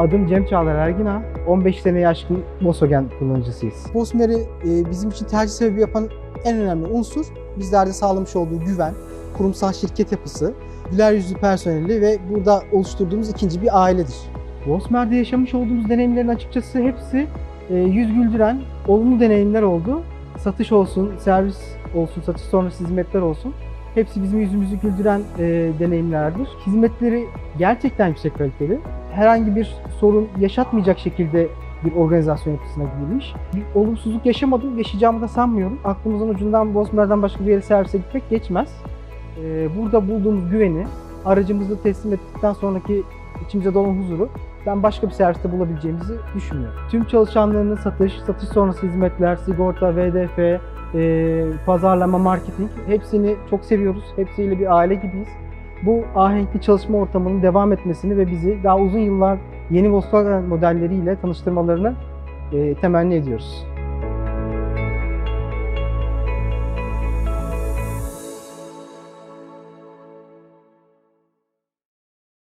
Adım Cem Çağlar Ergina. 15 seneye aşkın Volkswagen kullanıcısıyız. Bosmer'i e, bizim için tercih sebebi yapan en önemli unsur bizlerde sağlamış olduğu güven, kurumsal şirket yapısı, güler yüzlü personeli ve burada oluşturduğumuz ikinci bir ailedir. Volkswagen'de yaşamış olduğumuz deneyimlerin açıkçası hepsi e, yüz güldüren olumlu deneyimler oldu. Satış olsun, servis olsun, satış sonrası hizmetler olsun. Hepsi bizim yüzümüzü güldüren e, deneyimlerdir. Hizmetleri gerçekten yüksek kaliteli. Herhangi bir sorun yaşatmayacak şekilde bir organizasyon yapısına gidilmiş. Bir olumsuzluk yaşamadım, yaşayacağımı da sanmıyorum. Aklımızın ucundan Bosmer'den başka bir yere servise gitmek geçmez. E, burada bulduğumuz güveni, aracımızı teslim ettikten sonraki içimize dolan huzuru ben başka bir serviste bulabileceğimizi düşünmüyorum. Tüm çalışanlarının satış, satış sonrası hizmetler, sigorta, VDF, e, pazarlama, marketing hepsini çok seviyoruz. Hepsiyle bir aile gibiyiz. Bu ahenkli çalışma ortamının devam etmesini ve bizi daha uzun yıllar yeni Volkswagen modelleriyle tanıştırmalarını e, temenni ediyoruz.